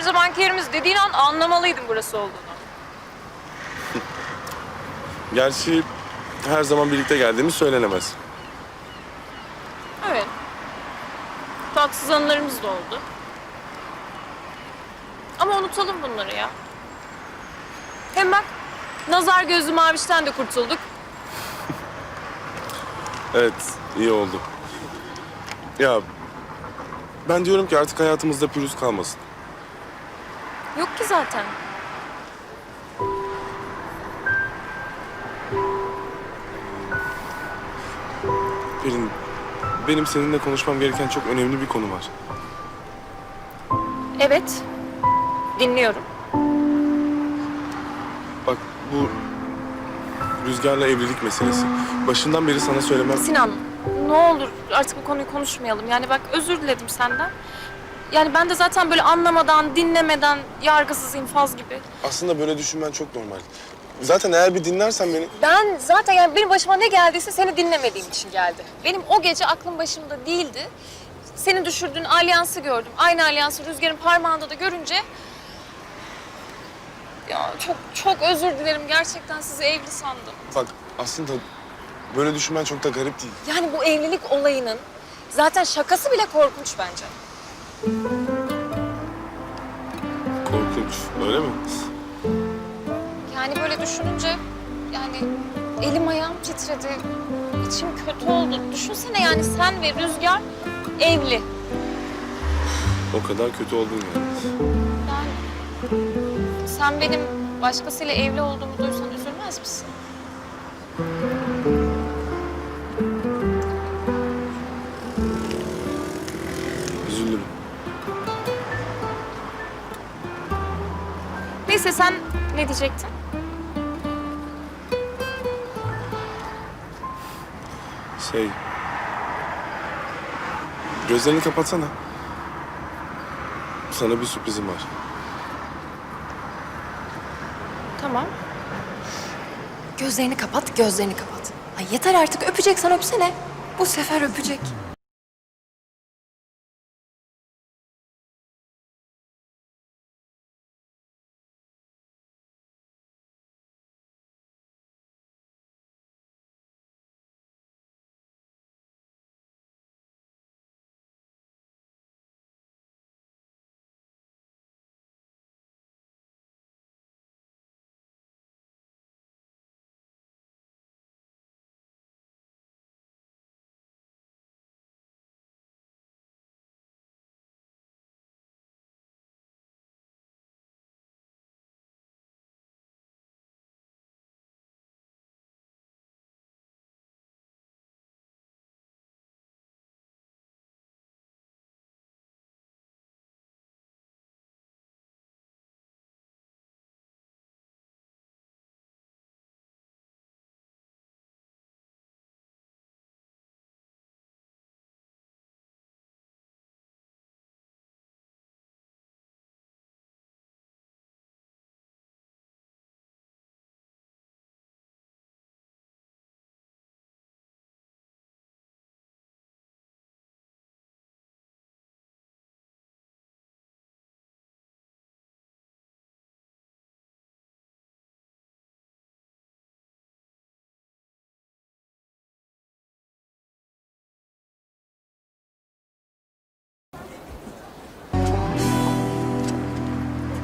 sözde bankerimiz dediğin an anlamalıydım burası olduğunu. Gerçi her zaman birlikte geldiğimiz söylenemez. Evet. Tatsız anılarımız da oldu. Ama unutalım bunları ya. Hem bak, nazar gözlü mavişten de kurtulduk. Evet, iyi oldu. Ya ben diyorum ki artık hayatımızda pürüz kalmasın. Yok ki zaten. Pelin, benim seninle konuşmam gereken çok önemli bir konu var. Evet. Dinliyorum. Bak bu Rüzgar'la evlilik meselesi. Başından beri sana söylemem... Sinan, ne olur artık bu konuyu konuşmayalım. Yani bak özür diledim senden. Yani ben de zaten böyle anlamadan, dinlemeden, yargısız infaz gibi. Aslında böyle düşünmen çok normal. Zaten eğer bir dinlersen beni... Ben zaten yani benim başıma ne geldiyse seni dinlemediğim için geldi. Benim o gece aklım başımda değildi. Senin düşürdüğün alyansı gördüm. Aynı alyansı Rüzgar'ın parmağında da görünce... Ya çok çok özür dilerim. Gerçekten sizi evli sandım. Bak aslında böyle düşünmen çok da garip değil. Yani bu evlilik olayının zaten şakası bile korkunç bence. Korkunç, öyle mi? Yani böyle düşününce yani elim ayağım titredi. İçim kötü oldu. Düşünsene yani sen ve Rüzgar evli. O kadar kötü oldun yani. Yani sen benim başkasıyla evli olduğumu duysan üzülmez misin? Neyse sen ne diyecektin? Şey... Gözlerini kapatsana. Sana bir sürprizim var. Tamam. Gözlerini kapat, gözlerini kapat. Ay yeter artık öpeceksen öpsene. Bu sefer öpecek.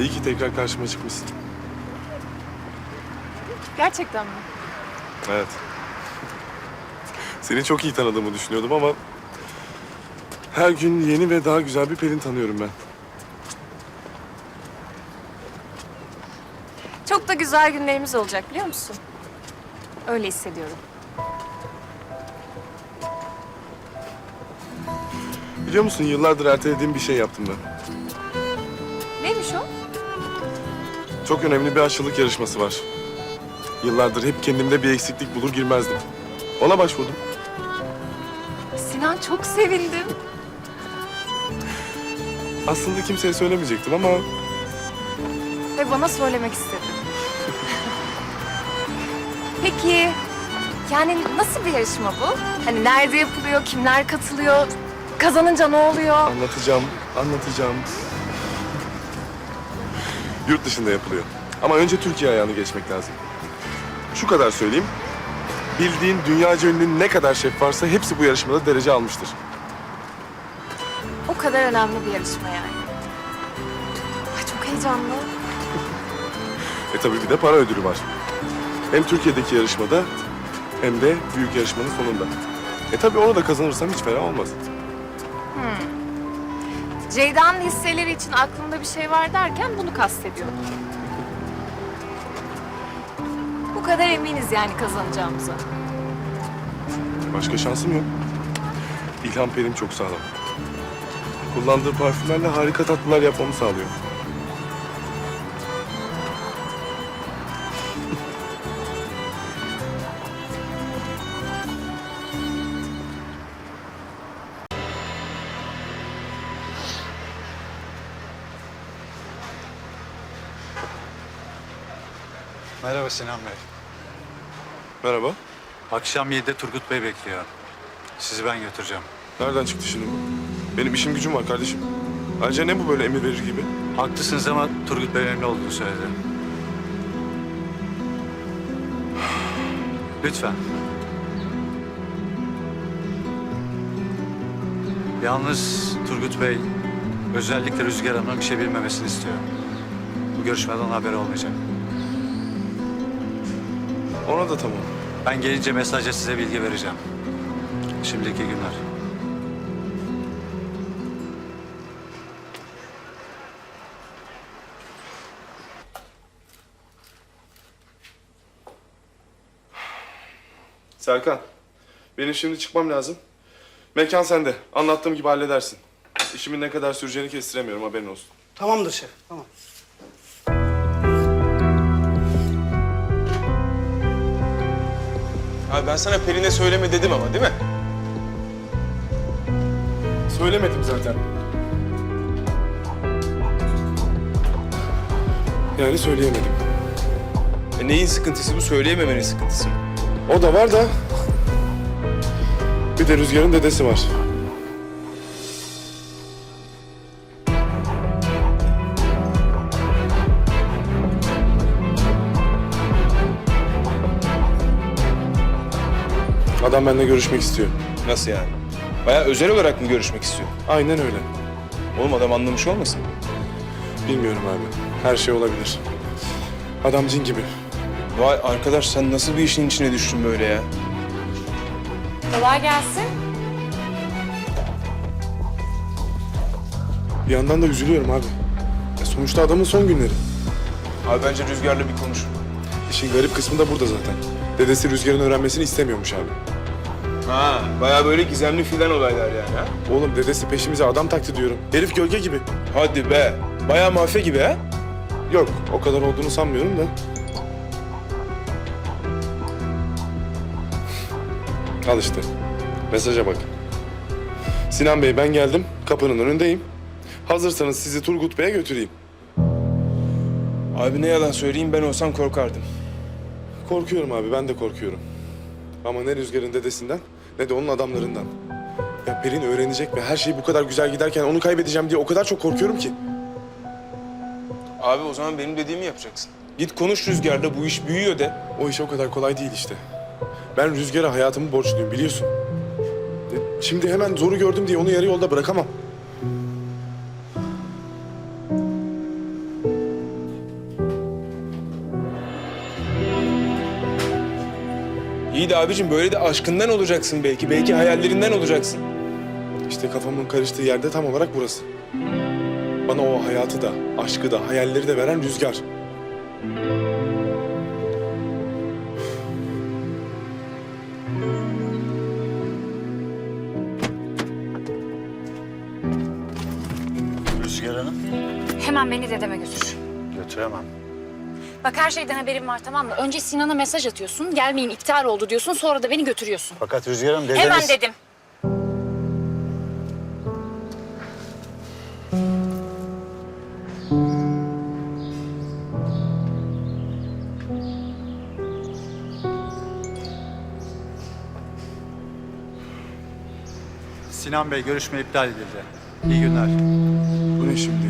İyi ki tekrar karşıma çıkmışsın. Gerçekten mi? Evet. Seni çok iyi tanıdığımı düşünüyordum ama... Her gün yeni ve daha güzel bir Pelin tanıyorum ben. Çok da güzel günlerimiz olacak biliyor musun? Öyle hissediyorum. Biliyor musun yıllardır ertelediğim bir şey yaptım ben. Çok önemli bir aşçılık yarışması var. Yıllardır hep kendimde bir eksiklik bulur girmezdim. Ona başvurdum. Sinan çok sevindim. Aslında kimseye söylemeyecektim ama Ve bana söylemek istedim. Peki yani nasıl bir yarışma bu? Hani nerede yapılıyor, kimler katılıyor, kazanınca ne oluyor? anlatacağım, anlatacağım. Yurt dışında yapılıyor. Ama önce Türkiye ayağını geçmek lazım. Şu kadar söyleyeyim. Bildiğin dünyaca ünlü ne kadar şef varsa hepsi bu yarışmada derece almıştır. O kadar önemli bir yarışma yani. Ay çok heyecanlı. E tabii bir de para ödülü var. Hem Türkiye'deki yarışmada hem de büyük yarışmanın sonunda. E tabii onu da kazanırsam hiç fena olmaz. Ceyda'nın hisseleri için aklımda bir şey var derken bunu kastediyordum. Bu kadar eminiz yani kazanacağımıza. Başka şansım yok. İlham Perim çok sağlam. Kullandığı parfümlerle harika tatlılar yapmamı sağlıyor. Merhaba Sinan Bey. Merhaba. Akşam 7'de Turgut Bey bekliyor. Sizi ben götüreceğim. Nereden çıktı şimdi bu? Benim işim gücüm var kardeşim. Ayrıca ne bu böyle emir verir gibi? Haklısınız ama Turgut Bey önemli olduğunu söyledi. Lütfen. Yalnız Turgut Bey özellikle Rüzgar Hanım'ın bir şey bilmemesini istiyor. Bu görüşmeden haberi olmayacak. Ona da tamam. Ben gelince mesajla size bilgi vereceğim. Şimdiki günler. Serkan, benim şimdi çıkmam lazım. Mekan sende. Anlattığım gibi halledersin. İşimin ne kadar süreceğini kestiremiyorum haberin olsun. Tamamdır şef, tamam. Abi ben sana Pelin'e söyleme dedim ama değil mi? Söylemedim zaten. Yani söyleyemedim. E neyin sıkıntısı bu? Söyleyememenin sıkıntısı mı? O da var da... Bir de Rüzgar'ın dedesi var. Adam benimle görüşmek istiyor. Nasıl yani? Bayağı özel olarak mı görüşmek istiyor? Aynen öyle. Oğlum adam anlamış olmasın? Bilmiyorum abi. Her şey olabilir. Adam cin gibi. Vay arkadaş sen nasıl bir işin içine düştün böyle ya? Kolay gelsin. Bir yandan da üzülüyorum abi. Ya sonuçta adamın son günleri. Abi bence Rüzgar'la bir konuş. İşin garip kısmı da burada zaten. Dedesi Rüzgar'ın öğrenmesini istemiyormuş abi. Ha, bayağı böyle gizemli filan olaylar yani ha? Oğlum dedesi peşimize adam taktı diyorum. Herif gölge gibi. Hadi be. Bayağı mafya gibi ha? Yok o kadar olduğunu sanmıyorum da. Al işte. Mesaja bak. Sinan Bey ben geldim. Kapının önündeyim. Hazırsanız sizi Turgut Bey'e götüreyim. Abi ne yalan söyleyeyim ben olsam korkardım. Korkuyorum abi ben de korkuyorum. Ama ne Rüzgar'ın dedesinden ne de onun adamlarından. Ya Pelin öğrenecek ve her şey bu kadar güzel giderken onu kaybedeceğim diye o kadar çok korkuyorum ki. Abi o zaman benim dediğimi yapacaksın. Git konuş Rüzgar'la bu iş büyüyor de. O iş o kadar kolay değil işte. Ben Rüzgar'a hayatımı borçluyum biliyorsun. E, Şimdi hemen zoru gördüm diye onu yarı yolda bırakamam. İyi de abicim böyle de aşkından olacaksın belki. Belki hayallerinden olacaksın. İşte kafamın karıştığı yerde tam olarak burası. Bana o hayatı da, aşkı da, hayalleri de veren Rüzgar. Rüzgar Hanım Hemen beni dedeme götür. götüremem. Bak her şeyden haberim var tamam mı? Önce Sinan'a mesaj atıyorsun. Gelmeyin iptal oldu diyorsun. Sonra da beni götürüyorsun. Fakat Rüzgar Hanım dedeniz... Hemen dedim. Sinan Bey görüşme iptal edildi. İyi günler. Bu ne şimdi?